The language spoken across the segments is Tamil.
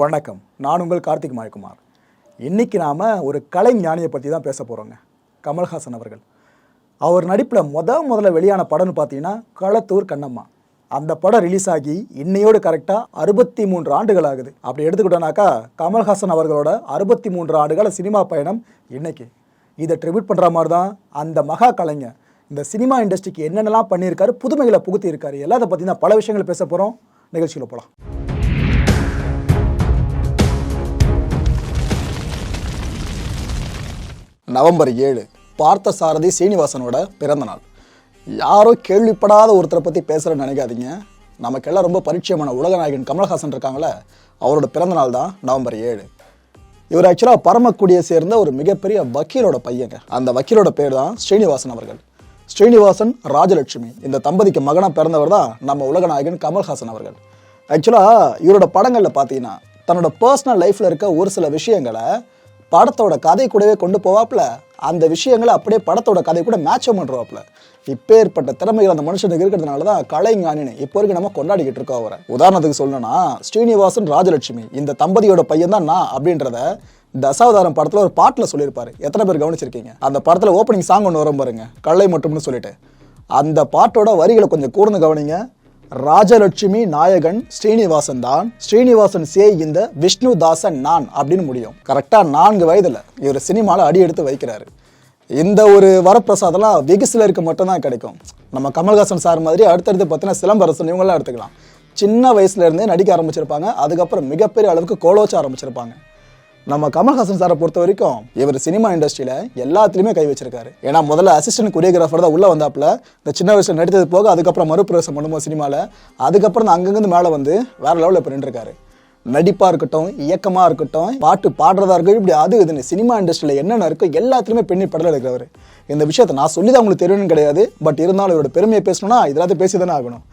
வணக்கம். நான் உங்கள் கார்த்திக் மாயகுமார் இன்னைக்கு நாம் ஒரு கலை ஞானியை பற்றி தான் பேச போகிறோங்க கமல்ஹாசன் அவர்கள். அவர் நடிப்பில் முத முதல்ல வெளியான படம்னு பார்த்தீங்கன்னா களத்தூர் கண்ணம்மா. அந்த படம் ரிலீஸ் ஆகி இன்னையோடு கரெக்டாக அறுபத்தி மூன்று ஆண்டுகள் ஆகுது. அப்படி எடுத்துக்கிட்டோன்னாக்கா கமல்ஹாசன் அவர்களோட அறுபத்தி மூன்று ஆண்டுகால சினிமா பயணம் இன்னைக்கு. இதை ட்ரிபியூட் பண்ணுற மாதிரி தான் அந்த மகா கலைஞர் இந்த சினிமா இண்டஸ்ட்ரிக்கு என்னென்னலாம் பண்ணியிருக்காரு புதுமைகளை புகுத்தியிருக்காரு எல்லாத்தை பற்றி தான் பல விஷயங்கள் பேச போகிறோம் நிகழ்ச்சியில் போகலாம் நவம்பர் ஏழு பார்த்த சாரதி சீனிவாசனோட பிறந்தநாள். யாரோ கேள்விப்படாத ஒருத்தரை பற்றி பேசுகிறேன்னு நினைக்காதீங்க. நமக்கெல்லாம் ரொம்ப பரிச்சயமான உலகநாயகன் கமல்ஹாசன் இருக்காங்களே அவரோட பிறந்தநாள் தான் நவம்பர் ஏழு. இவர் ஆக்சுவலாக பரமக்குடியை சேர்ந்த ஒரு மிகப்பெரிய வக்கீலோட பையங்க. அந்த வக்கீலோட பேர் தான் ஸ்ரீனிவாசன் அவர்கள். ஸ்ரீனிவாசன் ராஜலட்சுமி. இந்த தம்பதிக்கு மகனாக பிறந்தவர் தான் நம்ம உலகநாயகன் கமல்ஹாசன் அவர்கள். ஆக்சுவலாக இவரோட படங்களில் பார்த்தீங்கன்னா தன்னோட பர்சனல் லைஃப்பில் இருக்க ஒரு சில விஷயங்களை படத்தோட கதை கூடவே கொண்டு போவாப்புல. அந்த விஷயங்களை அப்படியே படத்தோட கதை கூட மேட்ச் பண்ணுறாப்புல இப்பேற்பட்ட திறமைகள் அந்த மனுஷனுக்கு இருக்கிறதுனால தான் கலைஞானின்னு இப்போ வரைக்கும் நம்ம கொண்டாடிக்கிட்டு இருக்கோம் அவரை. உதாரணத்துக்கு சொல்லணும்னா ஸ்ரீனிவாசன் ராஜலட்சுமி இந்த தம்பதியோட பையன் தான் நான் அப்படின்றத தசாவதாரம் படத்தில் ஒரு பாட்டில் சொல்லியிருப்பாரு. எத்தனை பேர் கவனிச்சிருக்கீங்க? அந்த படத்தில் ஓப்பனிங் சாங் ஒன்று வரும் பாருங்க கலை மட்டும்னு சொல்லிட்டு. அந்த பாட்டோட வரிகளை கொஞ்சம் கூர்ந்து கவனிங்க. ராஜலட்சுமி நாயகன் ஸ்ரீனிவாசன் தான் ஸ்ரீனிவாசன் சே இந்த விஷ்ணு தாசன் நான் அப்படின்னு முடியும். கரெக்டாக நான்கு வயதில் இவர் சினிமாவில் அடி எடுத்து வைக்கிறாரு. இந்த ஒரு வரப்பிரசாதம்லாம் வெகு சிலருக்கு மட்டும்தான் கிடைக்கும். நம்ம கமல்ஹாசன் சார் மாதிரி அடுத்தடுத்து பார்த்தீங்கன்னா சிலம்பரசன் இவங்களாம் எடுத்துக்கலாம். சின்ன வயசுலேருந்தே நடிக்க ஆரம்பிச்சிருப்பாங்க. அதுக்கப்புறம் மிகப்பெரிய அளவுக்கு கோலோச்ச ஆரம்பிச்சிருப்பாங்க. நம்ம கமல்ஹாசன் சாரை பொறுத்த வரைக்கும் இவர் சினிமா இண்டஸ்ட்ரியில் எல்லாத்துலேயுமே கை வச்சிருக்காரு. ஏன்னா முதல்ல அசிஸ்டன்ட் கொரியோகிராஃபர் தான் உள்ளே வந்தாப்புல இந்த சின்ன வயசில் நடித்தது போக அதுக்கப்புறம் மறுபிரவேசம் பண்ணும்போது சினிமாவில் அதுக்கப்புறம் தான் மேலே வந்து வேற லெவலில் இப்போ நின்றுருக்காரு. இருக்கட்டும் இயக்கமாக இருக்கட்டும் பாட்டு பாடுறதா இருக்கட்டும் இப்படி அது இதுன்னு சினிமா இண்டஸ்ட்ரியில் என்னென்ன இருக்கோ எல்லாத்துலேயுமே பெண்ணி படல இருக்கிறவர் இந்த விஷயத்தை நான் சொல்லி தான் உங்களுக்கு தெரியணும்னு கிடையாது பட் இருந்தாலும் இவரோட பெருமையை பேசணும்னா இதெல்லாத்தையும் பேசி தானே ஆகணும்.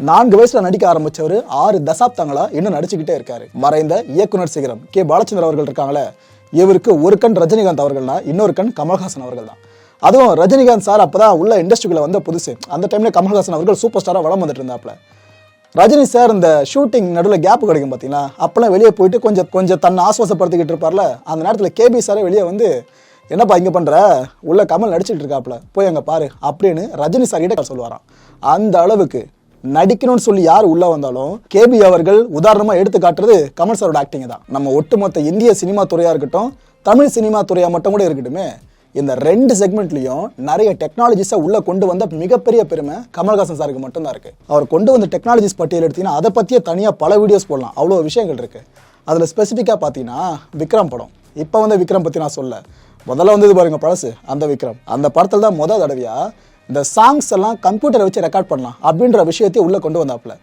நான்கு வயசுல நடிக்க ஆரம்பிச்சவர் ஆறு தசாப்தங்களா இன்னும் நடிச்சுக்கிட்டே இருக்காரு. மறைந்த இயக்குனர் சிகரம் கே. பாலச்சந்திரன் அவர்கள் இருக்காங்களே இவருக்கு ஒரு கண் ரஜினிகாந்த் அவர்கள்னா இன்னொரு கண் கமல்ஹாசன் அவர்கள் தான் அதுவும் ரஜினிகாந்த் சார் அப்பதான் உள்ள இண்டஸ்ட்ரிக்குள்ள வந்த புதுசு. அந்த டைம்ல கமல்ஹாசன் அவர்கள் சூப்பர் ஸ்டாரா வளம் வந்துட்டு இருந்தாப்ல ரஜினி சார் இந்த ஷூட்டிங் நடுவில் கேப் கிடைக்கும் பார்த்தீங்களா அப்போலாம் வெளியே போயிட்டு கொஞ்சம் கொஞ்சம் தன்னை ஆஸ்வாசப்படுத்திக்கிட்டு இருப்பார்ல. அந்த நேரத்தில் கேபி சாரே வெளியே வந்து என்னப்பா இங்கே பண்ணுற உள்ள கமல் நடிச்சிட்டு இருக்காப்புல. போய் அங்கே பாரு. அப்படின்னு ரஜினி சார் கிட்ட சொல்லுவாராம். அந்த அளவுக்கு நடிக்கணும்னு சொல்லி யார் உள்ள வந்தாலும் கேபி அவர்கள் உதாரணமா எடுத்து காட்டுறது கமல் சாரோட ஆக்டிங் தான். நம்ம ஒட்டுமொத்த இந்திய சினிமா துறையா இருக்கட்டும் தமிழ் சினிமா துறையா மட்டும் கூட இருக்கட்டுமே இந்த ரெண்டு செக்மெண்ட்லையும் நிறைய டெக்னாலஜிஸை உள்ளே கொண்டு வந்த மிகப்பெரிய பெருமை கமல்ஹாசன் சாருக்கு மட்டும்தான் இருக்குது அவர் கொண்டு வந்த டெக்னாலஜிஸ் பட்டியல் எடுத்தீங்கன்னா அதை பற்றிய தனியாக பல வீடியோஸ் போடலாம். அவ்வளோ விஷயங்கள் இருக்குது அதில் ஸ்பெசிஃபிக்காக பார்த்தீங்கன்னா விக்ரம் படம். இப்போ வந்து விக்ரம் பற்றி நான் சொல்ல. முதல்ல வந்தது பாருங்கள் பழசு அந்த விக்ரம். அந்த படத்தில் தான் முதல் தடவையாக இந்த சாங்ஸ் எல்லாம் கம்ப்யூட்டரை வச்சு ரெக்கார்ட் பண்ணலாம் அப்படின்ற விஷயத்தையும் உள்ளே கொண்டு வந்தாப்புல.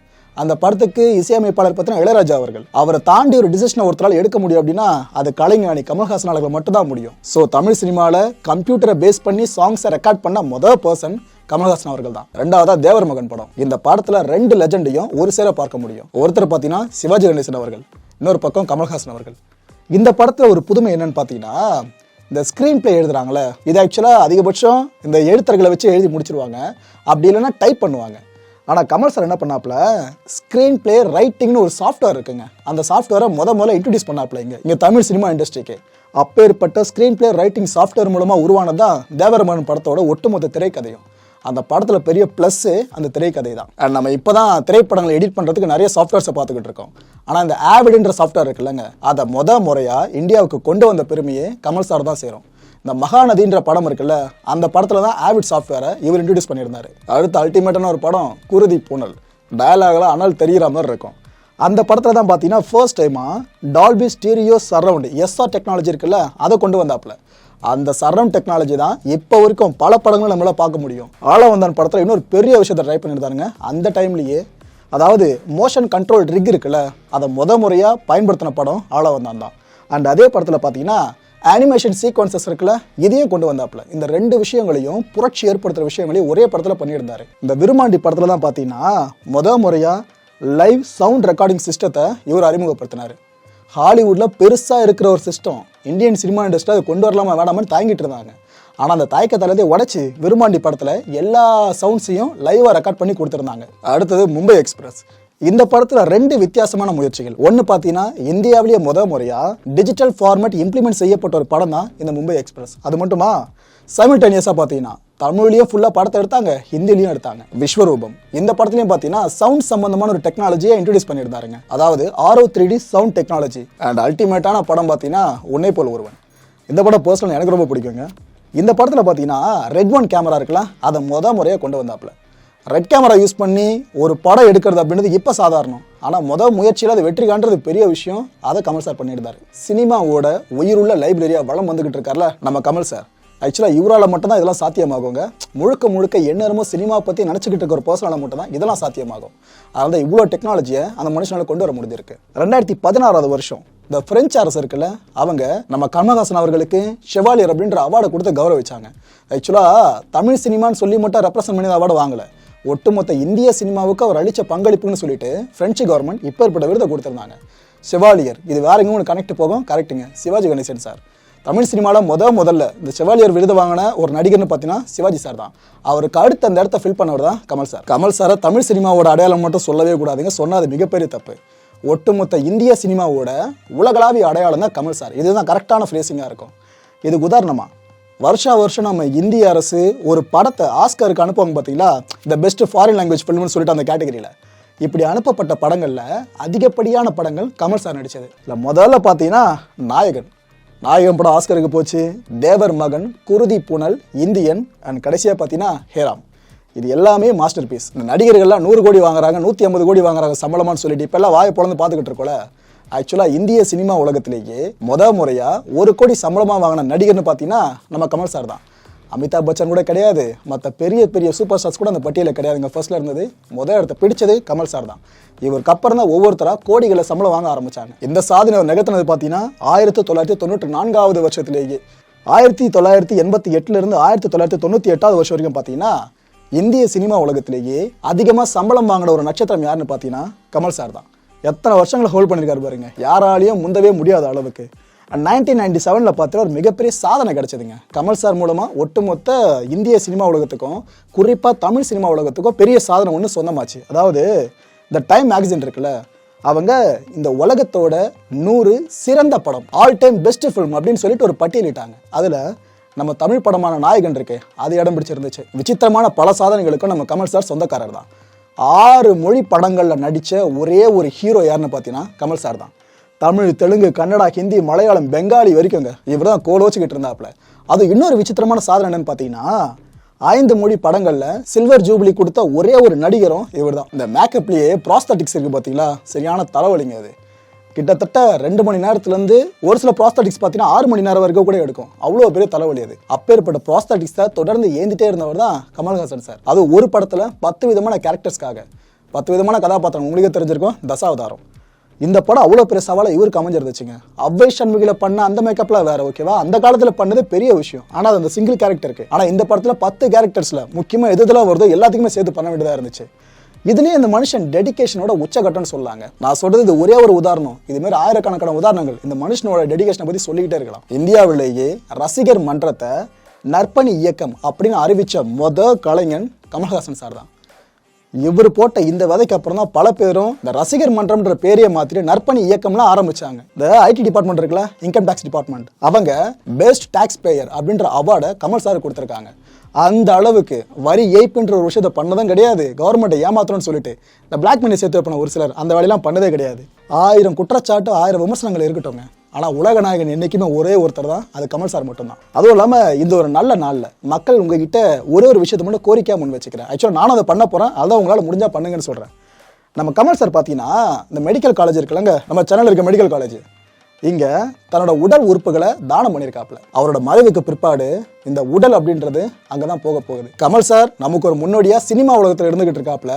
அந்த படத்துக்கு இசையமைப்பாளர் பார்த்தீங்கன்னா இளையராஜா அவர்கள். அவரை தாண்டி ஒரு டிசிஷனை ஒருத்தரால் எடுக்க முடியும் அப்படின்னா அது கலைஞானி கமல்ஹாசன் அவர்கள் மட்டும்தான் முடியும். ஸோ தமிழ் சினிமாவில் கம்ப்யூட்டரை பேஸ் பண்ணி சாங்ஸை ரெக்கார்ட் பண்ண மொதல் பர்சன் கமல்ஹாசன் அவர்கள் தான். ரெண்டாவதா தேவர் மகன் படம். இந்த படத்துல ரெண்டு லெஜண்டையும் ஒரு சேர பார்க்க முடியும். ஒருத்தர் பார்த்தீங்கன்னா சிவாஜி கணேசன் அவர்கள் இன்னொரு பக்கம் கமல்ஹாசன் அவர்கள். இந்த படத்தில் ஒரு புதுமை என்னன்னு பார்த்தீங்கன்னா இந்த ஸ்க்ரீன் பிளே எழுதுறாங்களே இது ஆக்சுவலாக அதிகபட்சம் இந்த எழுத்தர்களை வச்சு எழுதி முடிச்சிருவாங்க. அப்படி இல்லைன்னா டைப் பண்ணுவாங்க. ஆனால் கமல் சார் என்ன பண்ணாப்புல ஸ்க்ரீன் பிளே ரைட்டிங்னு ஒரு சாஃப்ட்வேர் இருக்குங்க. அந்த சாஃப்ட்வேரை முத முதல்ல இன்ட்ரடியூஸ் பண்ணாப்புல இங்கே. இங்கே தமிழ் சினிமா இண்டஸ்ட்ரிக்கு அப்பேற்பட்ட ஸ்க்ரீன் பிளே ரைட்டிங் சாஃப்ட்வேர் மூலமாக உருவானதான் தேவரமன் படத்தோட ஒட்டுமொத்த திரைக்கதையும். அந்த படத்தில் பெரிய ப்ளஸ்ஸு அந்த திரைக்கதை தான் அண்ட் நம்ம இப்போ தான் திரைப்படங்களை எடிட் பண்ணுறதுக்கு நிறைய சாஃப்ட்வேர்ஸை பார்த்துக்கிட்டு இருக்கோம். ஆனால் இந்த ஆவிடுன்ற சாஃப்ட்வேர் இருக்குல்லங்க அதை மொத முறையாக இந்தியாவுக்கு கொண்டு வந்த பெருமையே கமல் சார் தான் சேரும் இந்த மகாநதின்ற படம் இருக்குல்ல அந்த படத்தில் தான் ஆவிட் சாஃப்ட்வேரை இவர் இன்ட்ரடியூஸ் பண்ணியிருந்தாரு. அடுத்து அல்டிமேட்டான ஒரு படம் குருதி பூனல் டயலாகில் அனல் தெரிகிற மாதிரி இருக்கும். அந்த படத்தில் தான் பார்த்தீங்கன்னா ஃபர்ஸ்ட் டைமாக Dolby stereo surround SR technology இருக்குல்ல அதை கொண்டு வந்தாப்புல. அந்த சரவுண்ட் டெக்னாலஜி தான் இப்போ வரைக்கும் பல படங்களும் நம்மளால் பார்க்க முடியும். ஆள வந்தான் படத்தில் இன்னொரு பெரிய விஷயத்தை ட்ரை பண்ணியிருந்தாருங்க. அந்த டைம்லேயே அதாவது மோஷன் கண்ட்ரோல் ரிக் இருக்குல்ல அதை முத முறையாக பயன்படுத்தின படம் ஆள வந்தான் தான். அண்ட் அதே படத்தில் பார்த்தீங்கன்னா அனிமேஷன் சீக்வன்சஸ் இருக்குல்ல இதையும் கொண்டு வந்தாப்புல. இந்த ரெண்டு விஷயங்களையும் புரட்சி ஏற்படுத்துகிற விஷயங்களையும் ஒரே படத்தில் பண்ணியிருந்தாரு. இந்த விருமாண்டி படத்தில் தான் பார்த்தீங்கன்னா முத முறையாக லைவ் சவுண்ட் ரெக்கார்டிங் சிஸ்டத்தை இவர் அறிமுகப்படுத்தினார். ஹாலிவுட்டில் பெருசாக இருக்கிற ஒரு சிஸ்டம் இந்தியன் சினிமா இண்டஸ்ட்ரி அதை கொண்டு வரலாமா வேணாமான்னு தாங்கிட்டு இருந்தாங்க. ஆனால் அந்த தாய்க்கத்தாலே உடச்சி விருமாண்டி படத்தில் எல்லா சவுண்ட்ஸையும் லைவாக ரெக்கார்ட் பண்ணி கொடுத்துருந்தாங்க. அடுத்தது மும்பை எக்ஸ்பிரஸ் இந்த படத்தில் ரெண்டு வித்தியாசமான முயற்சிகள். ஒன்று பார்த்தீங்கன்னா இந்தியாவிலேயே முத முறையாக டிஜிட்டல் ஃபார்மேட் இம்ப்ளிமெண்ட் செய்யப்பட்ட ஒரு படம் தான் இந்த மும்பை எக்ஸ்பிரஸ் அது மட்டுமா? சைமில்டேனியஸா பார்த்தீங்கன்னா தமிழ்லேயும் ஃபுல்லாக படத்தை எடுத்தாங்க ஹிந்திலையும் எடுத்தாங்க. விஸ்வரூபம். இந்த படத்துலையும் பார்த்தீங்கன்னா சவுண்ட் சம்பந்தமான ஒரு டெக்னாலஜியை இன்ட்ரடியூஸ் பண்ணியிருந்தாருங்க. அதாவது Auro three D sound technology and அல்டிமேட்டான படம் பார்த்தீங்கன்னா உன்னை போல் ஒருவன். இந்த படம் பர்சனல் எனக்கு ரொம்ப பிடிக்குங்க. இந்த படத்தில் பார்த்தீங்கன்னா ரெட் ஒன் கேமரா இருக்கலாம் அதை முத முறையாக கொண்டு வந்தாப்புல. ரெட் கேமரா யூஸ் பண்ணி ஒரு படம் எடுக்கிறது அப்படின்றது இப்போ சாதாரணம். ஆனால் மொதல் முயற்சியில் அது வெற்றி காண்றது பெரிய விஷயம். அதை கமல் சார் பண்ணியிருந்தார். சினிமாவோட உயிருள்ள லைப்ரரியாக வளம் வந்துக்கிட்டு இருக்கார்ல நம்ம கமல் சார் ஆக்சுவலாக இவரால் மட்டும்தான் இதெல்லாம் சாத்தியமாகுங்க. முழுக்க முழுக்க என்னமோ சினிமா பற்றி நினச்சிக்கிட்டு இருக்க ஒரு பர்சனால மட்டும்தான் இதெல்லாம் சாத்தியமாகும். அதனால் தான் இவ்வளோ டெக்னாலஜியை அந்த மனுஷனால் கொண்டு வர முடிஞ்சிருக்கு. ரெண்டாயிரத்தி பதினாறாவது வருஷம் இந்த பிரெஞ்சு அரசு இருக்குல்ல அவங்க நம்ம கமல்ஹாசன் அவர்களுக்கு ஷெவாலியர் அப்படின்ற அவார்டை கொடுத்து கௌரவிச்சாங்க. ஆக்சுவலாக தமிழ் சினிமான்னு சொல்லி மட்டும் ரெப்ரசன்ட் பண்ணி அவார்டு வாங்கலை. ஒட்டுமொத்த இந்திய சினிமாவுக்கு அவர் அளித்த பங்களிப்புன்னு சொல்லிட்டு பிரெஞ்சு கவர்மெண்ட் இப்போ ஏற்பட்ட விருதை கொடுத்துருந்தாங்க. செவாலியர் இது வேற எங்கேயும் கனெக்ட் போகும்? கரெக்ட்டுங்க சிவாஜி கணேசன் சார். தமிழ் சினிமாவில் முத முதல்ல இந்த செவாலியர் விருது வாங்கின ஒரு நடிகர்னு பார்த்தீங்கன்னா சிவாஜி சார் தான். அவருக்கு அடுத்த அந்த இடத்த ஃபில் பண்ணவர் தான் கமல் சார். கமல் சாரை தமிழ் சினிமாவோட அடையாளம் மட்டும் சொல்லவே கூடாதுங்க. சொன்னால் அது மிகப்பெரிய தப்பு. ஒட்டுமொத்த இந்திய சினிமாவோட உலகளாவிய அடையாளம் தான் கமல் சார். இதுதான் கரெக்டான ஃப்ரேசிங்காக இருக்கும். இதுக்கு உதாரணமா வருஷா வருஷம் நம்ம இந்திய அரசு ஒரு படத்தை ஆஸ்கருக்கு அனுப்புவாங்க பார்த்தீங்களா? இந்த பெஸ்ட் ஃபாரின் லாங்குவேஜ் ஃபிலிம்னு சொல்லிட்டு அந்த கேட்டகரியில் இப்படி அனுப்பப்பட்ட படங்களில் அதிகப்படியான படங்கள் கமல் சார் நடித்தது இல்லை முதல்ல பார்த்தீங்கன்னா நாயகன். நாயகம் படம் ஆஸ்கருக்கு போச்சு. தேவர் மகன் குருதி புனல் இந்தியன் அண்ட் கடைசியாக பார்த்தீங்கன்னா ஹேராம். இது எல்லாமே மாஸ்டர் பீஸ் இந்த நடிகர்கள்லாம் நூறு கோடி வாங்குறாங்க நூற்றி ஐம்பது கோடி வாங்குறாங்க சம்பளமான்னு சொல்லிட்டு இப்போல்லாம் வாயை பிறந்து பார்த்துக்கிட்டு இருக்கோல ஆக்சுவலாக இந்திய சினிமா உலகத்திலேயே முத முறையாக ஒரு கோடி சம்பளமாக வாங்கின நடிகர்னு பார்த்தீங்கன்னா நம்ம கமல் சார் தான். அமிதாப் பச்சன் கூட கிடையாது. மற்ற பெரிய பெரிய சூப்பர் ஸ்டார்ஸ் கூட அந்த பட்டியலில் கிடையாதுங்க. ஃபர்ஸ்ட்ல இருந்தது முதல் இடத்த பிடிச்சது கமல் சார் தான். இவருக்கு அப்புறம் தான் ஒவ்வொருத்தராக கோடிகளை சம்பளம் வாங்க ஆரம்பித்தாங்க இந்த சாதனை அவர் நிகழ்த்தினது பார்த்தீங்கன்னா ஆயிரத்தி தொள்ளாயிரத்தி தொண்ணூற்றி நான்காவது வருஷத்திலேயே. ஆயிரத்தி தொள்ளாயிரத்தி எண்பத்தி எட்டுலேருந்து ஆயிரத்தி தொள்ளாயிரத்தி தொண்ணூற்றி எட்டாவது வருஷம் வரைக்கும் பார்த்தீங்கன்னா இந்திய சினிமா உலகத்திலேயே அதிகமாக சம்பளம் வாங்கின ஒரு நட்சத்திரம் யாருன்னு பார்த்தீங்கன்னா கமல் சார் தான். எத்தனை வருஷங்களை ஹோல்ட் பண்ணியிருக்காரு பாருங்க. யாராலையும் முந்தவே முடியாத அளவுக்கு. நைன்டீன் நைன்டி செவனில் பார்த்தா ஒரு மிகப்பெரிய சாதனை கிடச்சிதுங்க. கமல் சார் மூலமாக ஒட்டுமொத்த இந்திய சினிமா உலகத்துக்கும் குறிப்பாக தமிழ் சினிமா உலகத்துக்கும் பெரிய சாதனை ஒன்று சொந்தமாச்சு. அதாவது இந்த டைம் மேகசின் இருக்குல்ல அவங்க இந்த உலகத்தோட நூறு சிறந்த படம் ஆல் டைம் பெஸ்ட் ஃபிலிம் அப்படின்னு சொல்லிட்டு ஒரு பட்டியலிட்டாங்க அதில் நம்ம தமிழ் படமான நாயகன் இருக்கு அது இடம் பிடிச்சிருந்துச்சு. விசித்திரமான பல சாதனைகளுக்கும் நம்ம கமல் சார் சொந்தக்காரர் தான் ஆறு மொழி படங்களில் நடித்த ஒரே ஒரு ஹீரோ யாருன்னு பார்த்தீங்கன்னா கமல் சார் தான். தமிழ் தெலுங்கு கன்னடா ஹிந்தி மலையாளம் பெங்காலி வரைக்கும்ங்க இவர் தான் கோலோச்சிக்கிட்டு இருந்தாப்புல. அது இன்னொரு விசித்திரமான சாதனை என்னன்னு பார்த்தீங்கன்னா ஐந்து மொழி படங்களில் சில்வர் ஜூபிலி கொடுத்த ஒரே ஒரு நடிகரும் இவர் தான் இந்த மேக்கப்லேயே ப்ராஸ்தட்டிக்ஸ் இருக்குது பார்த்தீங்களா? சரியான தலைவலிங்க அது. கிட்டத்தட்ட ரெண்டு மணி நேரத்துலேருந்து ஒரு சில ப்ராஸ்தட்டிக்ஸ் பார்த்தீங்கன்னா ஆறு மணி நேரம் வரைக்கும் கூட எடுக்கும். அவ்வளோ பெரிய தலைவலி அது. அப்பேற்பட்ட தான் தொடர்ந்து ஏந்திட்டே இருந்தவர் தான் கமல்ஹாசன் சார். அது ஒரு படத்தில் பத்து விதமான கேரக்டர்ஸ்க்காக பத்து விதமான கதாபாத்திரம். உங்களுக்கே தெரிஞ்சிருக்கும் தசாவதாரம். இந்த படம் அவ்வளோ பெரிய சவாலை இவருக்கு அமைஞ்சிருந்துச்சுங்க. அவ்வை சண்முகில பண்ண அந்த மேக்கப்லாம் வேற ஓகேவா அந்த காலத்தில் பண்ணது பெரிய விஷயம். ஆனால் அது அந்த சிங்கிள் கேரக்டருக்கு ஆனால் இந்த படத்தில் பத்து கேரக்டர்ஸில் முக்கியமாக எது இதெல்லாம் வருதோ எல்லாத்துக்குமே சேர்த்து பண்ண வேண்டியதாக இருந்துச்சு. இதுலேயே இந்த மனுஷன் டெடிகேஷனோட உச்சகட்டம்னு சொல்லாங்க நான் சொல்றது இது ஒரே ஒரு உதாரணம். இது மாதிரி ஆயிரக்கணக்கான உதாரணங்கள். இந்த மனுஷனோட டெடிகேஷனை பத்தி சொல்லிக்கிட்டே இருக்கலாம். இந்தியாவிலேயே ரசிகர் மன்றத்தை நற்பணி இயக்கம் அப்படின்னு அறிவிச்ச மொத கலைஞன் கமல்ஹாசன் சார் தான். இவர் போட்ட இந்த விதைக்கு அப்புறம் தான் பல பேரும் இந்த ரசிகர் மன்றம்ன்ற பேரையே மாத்திட்டு நற்பணி இயக்கம்லாம் ஆரம்பிச்சாங்க. இந்த ஐடி டிபார்ட்மெண்ட் இருக்குல்ல இன்கம் டேக்ஸ் டிபார்ட்மெண்ட் அவங்க பெஸ்ட் டாக்ஸ் பேயர் அப்படின்ற அவார்டை கமல் சார் கொடுத்துருக்காங்க. அந்த அளவுக்கு வரி ஏய்ப்புன்ற ஒரு விஷயத்தை பண்ணதும் கிடையாது. கவர்மெண்ட்டை ஏமாத்தணும்னு சொல்லிட்டு. இந்த பிளாக் மணி சேர்த்து வைப்பன ஒரு சிலர் அந்த வேலையெல்லாம் பண்ணதே கிடையாது. ஆயிரம் குற்றச்சாட்டு ஆயிரம் விமர்சனங்கள் இருக்கட்டும்ங்க. ஆனால் உலக நாயகன் என்னைக்குமே ஒரே ஒருத்தர் தான். அது கமல் சார் மட்டும்தான். அதுவும் இல்லாமல் இந்த ஒரு நல்ல நாளில் மக்கள் உங்ககிட்ட ஒரே ஒரு விஷயத்தை மட்டும் கோரிக்கையாக முன் வச்சுக்கிறேன். ஆக்சுவலாக நானும் அதை பண்ண போகிறேன் அதான் உங்களால் முடிஞ்சால் பண்ணுங்கன்னு சொல்கிறேன் நம்ம கமல் சார் பார்த்தீங்கன்னா இந்த மெடிக்கல் காலேஜ் இருக்குல்லங்க. நம்ம சென்னையில் இருக்க மெடிக்கல் காலேஜ் இங்கே தன்னோட உடல் உறுப்புகளை தானம் பண்ணியிருக்காப்புல. அவரோட மறைவுக்கு பிற்பாடு இந்த உடல் அப்படின்றது அங்கதான் போக போகுது. கமல் சார் நமக்கு ஒரு முன்னோடியாக சினிமா உலகத்தில் இருந்துகிட்டு இருக்காப்புல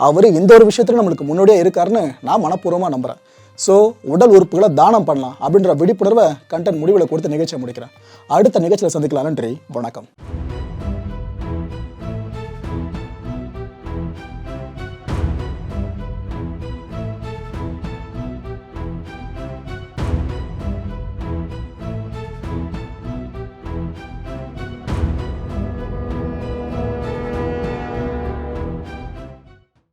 அவர் இந்த ஒரு விஷயத்துல நம்மளுக்கு முன்னோடியாக இருக்காருன்னு நான் மனப்பூர்வமாக நம்புறேன். ஸோ உடல் உறுப்புகளை தானம் பண்ணலாம் அப்படின்ற விழிப்புணர்வை கண்டென்ட் முடிவில் கொடுத்து நிகழ்ச்சியை முடிக்கிறேன். அடுத்த நிகழ்ச்சியில் சந்திக்கலாம். நன்றி. வணக்கம்.